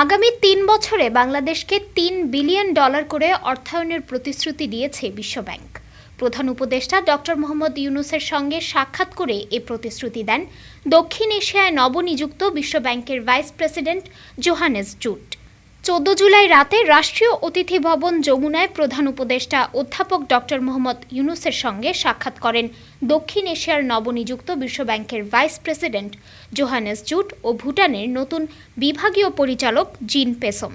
আগামী তিন বছরে বাংলাদেশকে তিন বিলিয়ন ডলার করে অর্থায়নের প্রতিশ্রুতি দিয়েছে বিশ্বব্যাংক। প্রধান উপদেষ্টা ডক্টর মোহাম্মদ ইউনুসের সঙ্গে সাক্ষাৎ করে এ প্রতিশ্রুতি দেন। দক্ষিণ এশিয়ায় নবনিযুক্ত বিশ্বব্যাংকের ভাইস প্রেসিডেন্ট জোহানেস জুট। চোদ্দ জুলাই রাতে রাষ্ট্রীয় অতিথি ভবন যমুনায় প্রধান উপদেষ্টা অধ্যাপক ডক্টর মোহাম্মদ ইউনুসের সঙ্গে সাক্ষাৎ করেন দক্ষিণ এশিয়ার নবনিযুক্ত বিশ্বব্যাংকের ভাইস প্রেসিডেন্ট জোহানেস জুট ও ভুটানের নতুন বিভাগীয় পরিচালক জিন পেসম।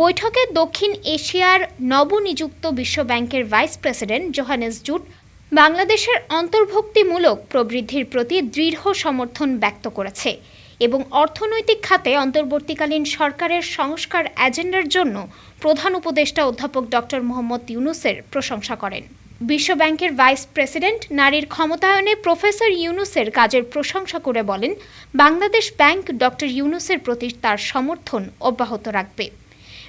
বৈঠকে দক্ষিণ এশিয়ার নবনিযুক্ত বিশ্বব্যাংকের ভাইস প্রেসিডেন্ট জোহানেস জুট বাংলাদেশের অন্তর্ভুক্তিমূলক প্রবৃদ্ধির প্রতি দৃঢ় সমর্থন ব্যক্ত করেছে। এবং অর্থনৈতিক খাতে অন্তর্বর্তীকালীন সরকারের সংস্কার এজেন্ডার জন্য প্রধান উপদেষ্টা অধ্যাপক ডক্টর মোহাম্মদ ইউনুসের প্রশংসা করেন। বিশ্বব্যাংকের ভাইস প্রেসিডেন্ট নারীর ক্ষমতায়নে প্রফেসর ইউনুসের কাজের প্রশংসা করে বলেন, বাংলাদেশ ব্যাংক ডক্টর ইউনুসের প্রতি তার সমর্থন অব্যাহত রাখবে।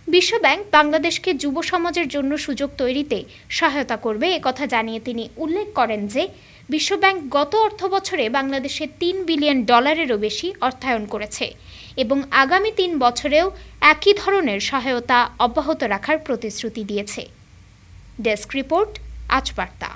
বিশ্বব্যাংক বাংলাদেশকে যুব সমাজের জন্য সুযোগ তৈরিতে সহায়তা করবে। একথা জানিয়ে তিনি উল্লেখ করেন যে, বিশ্বব্যাংক গত অর্থবছরে বাংলাদেশে তিন বিলিয়ন ডলারেরও বেশি অর্থায়ন করেছে এবং আগামী তিন বছরেও একই ধরনের সহায়তা অব্যাহত রাখার প্রতিশ্রুতি দিয়েছে। ডেস্ক রিপোর্ট, আজ বার্তা।